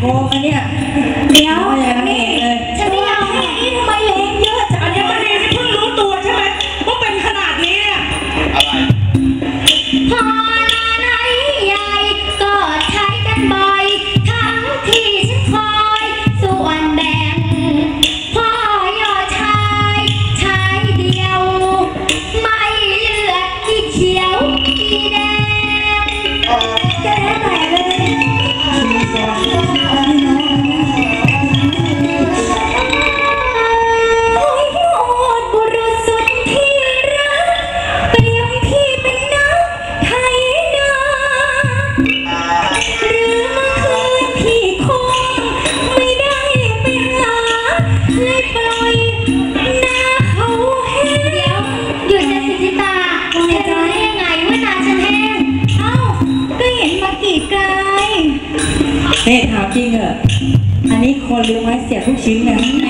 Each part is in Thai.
โกงอันเนี่ยเดี๋ยวนี่ นี่ถามจริงเหอะอันนี้คนลืมไม้เสียทุกชิ้นนะแหม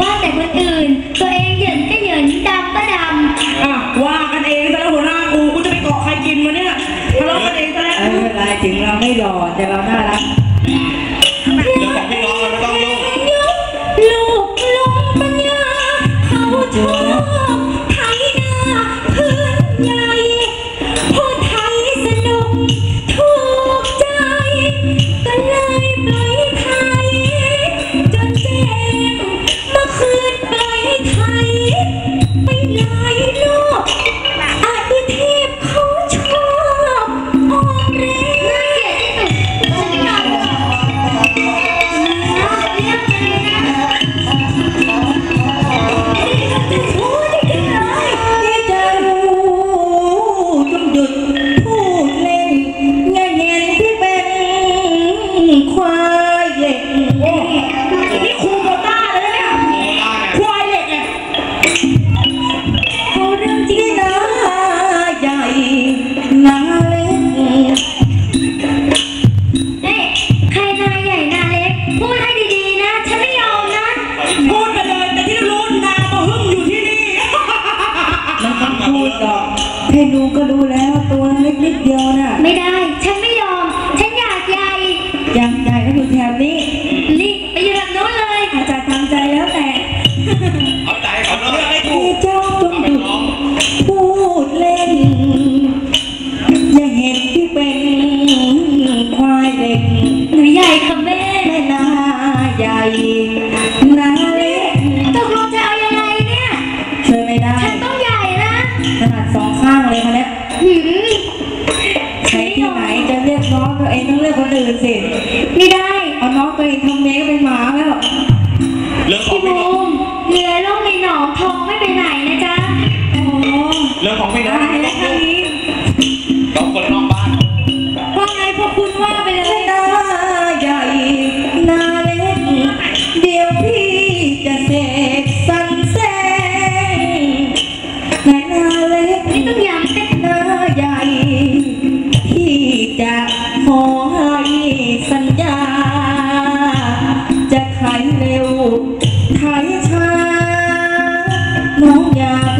ว่าแต่คนอื่น ตัวเองเหยินก็เหยินดำก็ดำอะว่ากันเองซะแล้วหัวหน้ากูกูจะไปเกาะใครกินวะเนี่ยทะเลาะกันเองซะแล้ว เออเวลาถึงเราไม่หล่อแต่เราน่ารัก พูดหรอกแค่ดูก็ดูแล้วตัวเล็กนิดเดียวน่ะ ไม่ได้ ฉันไม่ยอม ฉันอยากใหญ่ อยากใหญ่ก็อยู่แถวนี้ คนอื่นสิ ไม่ได้ เอาน้องไปทำเมคไป yeah.